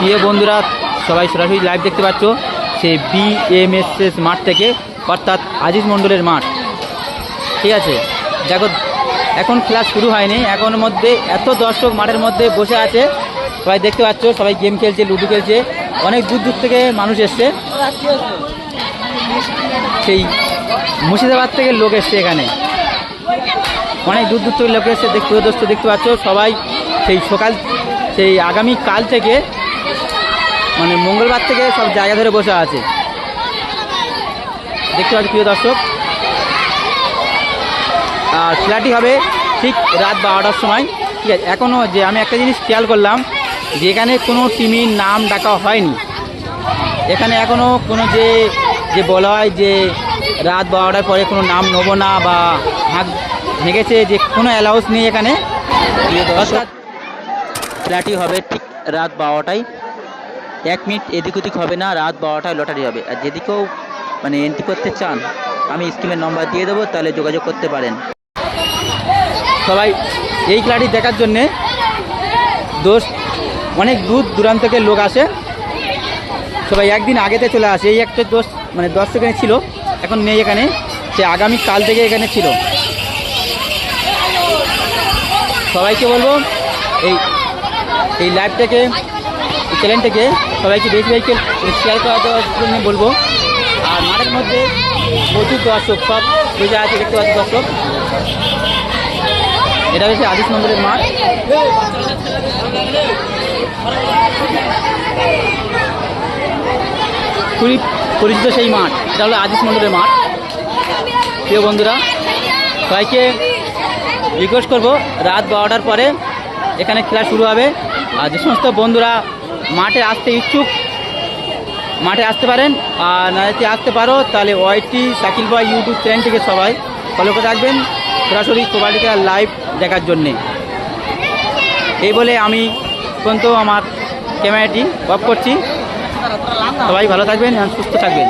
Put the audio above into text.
প্রিয় বন্ধুরা, সবাই সরাসরি লাইভ দেখতে পাচ্ছ সে বিএমএসএস মাঠ থেকে, অর্থাৎ আজিজ মণ্ডলের মাঠ। ঠিক আছে? দেখো, এখন ক্লাস শুরু হয়নি, এখন মধ্যে এত দর্শক মাঠের মধ্যে বসে আছে। সবাই দেখতে পাচ্ছ, সবাই গেম খেলছে, লুডো খেলছে। অনেক দূর দূর থেকে মানুষ এসছে। সেই মুর্শিদাবাদ থেকে লোক এসছে এখানে। অনেক দূর দূর থেকে লোক এসছে দেখতে দেখতে পাচ্ছ সবাই। সেই সকাল, সেই আগামী কাল থেকে মানে মঙ্গলবার থেকে সব জায়গা ধরে বসে আছে। দেখতে পাচ্ছি প্রিয় দর্শক। আর খেলাটি হবে ঠিক রাত বারোটার সময়। ঠিক আছে এখনও যে আমি একটা জিনিস খেয়াল করলাম যে এখানে কোনো টিমের নাম ডাকা হয়নি। এখানে এখনও কোনো যে যে বলা হয় যে রাত বারোটার পরে কোনো নাম নেব না বা ভাগ ভেঙেছে যে কোনো অ্যালাউন্স নেই এখানে। খেলাটি হবে ঠিক রাত বারোটায়। এক মিনিট এদিক ওদিক হবে না, রাত বারোটায় লটারি হবে। আর যেদিকেও মানে এন্ট্রি করতে চান, আমি স্কিমের নম্বর দিয়ে দেবো, তাহলে যোগাযোগ করতে পারেন। সবাই, এই খেলাটি দেখার জন্যে দোষ, অনেক দূর দূরান্ত থেকে লোক আসে। সবাই একদিন আগেতে চলে আসে। এই একটা দোষ মানে দর্শক এখানে ছিল, এখন নেই এখানে। সে আগামী কাল থেকে এখানে ছিল। সবাইকে বলব, এই এই লাইভটাকে চ্যানেলটাকে সবাইকে বেশি বেশি শেয়ার করা দেওয়ার জন্য বলব। আর মাঠের মধ্যে প্রচুর দর্শক, সব বুঝে আছে, দেখতে পাচ্ছি দর্শক। এটা হচ্ছে আদিশ মন্দিরের মাঠ। খুবই পরিচিত সেই মাঠ। এটা হলো আদিস মন্দিরের মাঠ। প্রিয় বন্ধুরা, সবাইকে রিকোয়েস্ট করব, রাত বারোটার পরে এখানে খেলা শুরু হবে। আর যে সমস্ত বন্ধুরা মাঠে আসতে ইচ্ছুক, মাঠে আসতে পারেন, আর না যদি আসতে পারো, তাহলে ওয়াইটি সাকিল ভাই ইউটিউব চ্যানেল থেকে সবাই ফলো করে রাখবেন, সরাসরি কবাডি খেলার লাইভ দেখার জন্যে। এই বলে আমি পর্যন্ত আমার ক্যামেরাটি অফ করছি। সবাই ভালো থাকবেন সুস্থ থাকবেন।